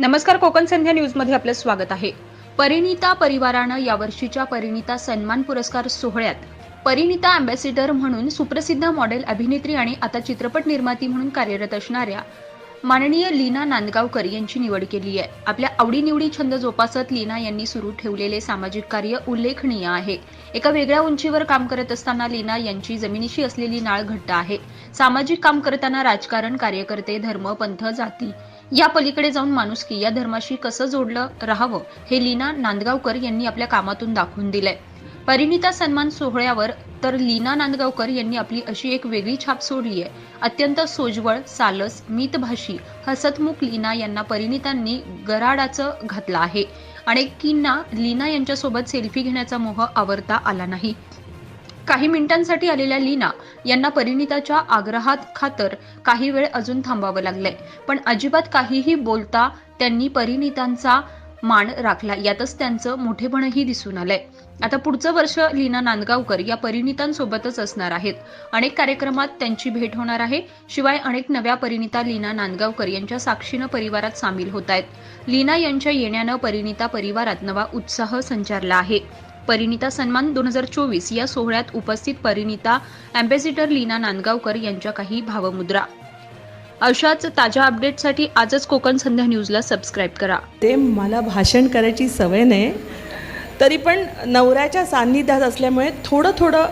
नमस्कार कोकण संध्या न्यूजमध्ये आपलं स्वागत आहे. परिणिता परिवारानं यावर्षीच्या परिणिता सन्मान पुरस्कार सोहळ्यात परिणिता अँबॅसिडर म्हणून सुप्रसिद्ध मॉडेल अभिनेत्री आणि आता चित्रपट निर्माती म्हणून कार्यरत असणाऱ्या माननीय लीना नांदगावकर यांची निवड केली आहे. आपल्या आवडीनिवडी छंद जोपासत लीना यांनी सुरू ठेवलेले सामाजिक कार्य उल्लेखनीय आहे. एका वेगळ्या उंचीवर काम करत असताना लीना यांची जमिनीशी असलेली नाळ घट्ट आहे. सामाजिक काम करताना राजकारण कार्यकर्ते धर्म पंथ जाती या पलीकडे जाऊन माणुसकी या धर्माशी कसं जोडलं राहावं हे लीना नांदगावकर यांनी आपल्या कामातून दाखवून दिलंय. परिणिता सन्मान सोहळ्यावर तर लीना नांदगावकर यांनी आपली अशी एक वेगळी छाप सोडली आहे. अत्यंत सोजवळ सालस मितभाषी हसतमुख लीना यांना परिणितांनी गराडाचं घातलं आहे. अनेकींना लीना यांच्यासोबत सेल्फी घेण्याचा मोह आवरता आला नाही. काही मिनिटांसाठी आलेल्या लीना यांना परिणिताच्या आग्रहात खातर काही वेळ अजून थांबावं लागलंय. पण अजिबात काहीही बोलता त्यांनी परिणितांचा मान राखला. यातच त्यांचं मोठेपणही दिसून आलंय. आता पुढचं वर्ष लीना नांदगावकर या परिणितांसोबतच असणार आहेत. अनेक कार्यक्रमात त्यांची भेट होणार आहे. शिवाय अनेक नव्या परिणिता लीना नांदगावकर यांच्या साक्षीनं परिवारात सामील होत आहेत. लीना यांच्या येण्यानं परिणिता परिवारात नवा उत्साह संचारला आहे. परिणिता सन्मान दोन हजार चोवीस या सोहळ्यात उपस्थित परिणिता अँबॅसिडर लीना नांदगावकर यांच्या काही भावमुद्रा. अशाच ताज्या अपडेटसाठी आजच कोकण संध्या न्यूजला सबस्क्राईब करा. ते मला भाषण करायची सवय नाही तरी पण नवऱ्याच्या सान्निध्यात असल्यामुळे थोडं थोडं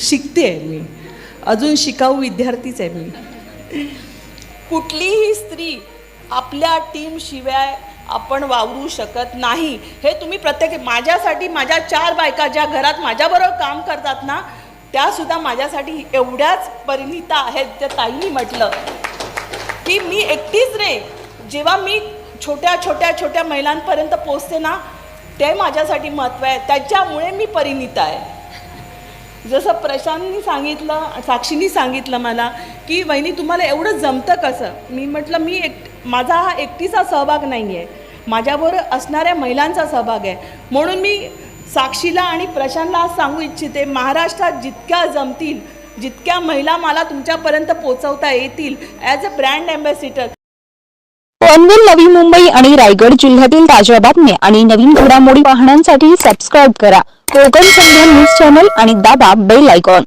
शिकते आहे मी. अजून शिकाऊ विद्यार्थीच आहे मी. कुठलीही स्त्री आपल्या टीमशिवाय आपण वावरू शकत नाही. हे तुम्ही प्रत्येक माझ्यासाठी माझ्या चार बायका ज्या घरात माझ्याबरोबर काम करतात ना त्यासुद्धा माझ्यासाठी एवढ्याच परिणिता आहेत त्या ताईंनी म्हटलं. की मी एकटीच रे. जेव्हा मी छोट्या छोट्या छोट्या महिलांपर्यंत पोचते ना ते माझ्यासाठी महत्त्व आहे. त्याच्यामुळे मी परिणित आहे. जसं प्रशांतनी सांगितलं साक्षीनी सांगितलं मला की वहिनी तुम्हाला एवढं जमतं कसं? मी म्हटलं मी एक माझा हा एकटीचा सहभाग नाही आहे माझ्याबरोबर असणाऱ्या महिलांचा सहभाग आहे. म्हणून मी साक्षीला आणि प्रशांतला आज सांगू इच्छिते महाराष्ट्रात जितक्या जमतील जितक्या महिला मला तुमच्यापर्यंत पोचवता येतील as a brand ambassador Panvel Navi Mumbai आणि रायगड जिल्ह्यातील ताज्या बातम्या आणि नवीन घडामोडी पाहण्यासाठी सबस्क्राईब करा. कोकण संध्या न्यूज चॅनल आणि दाबा बेल आयकॉन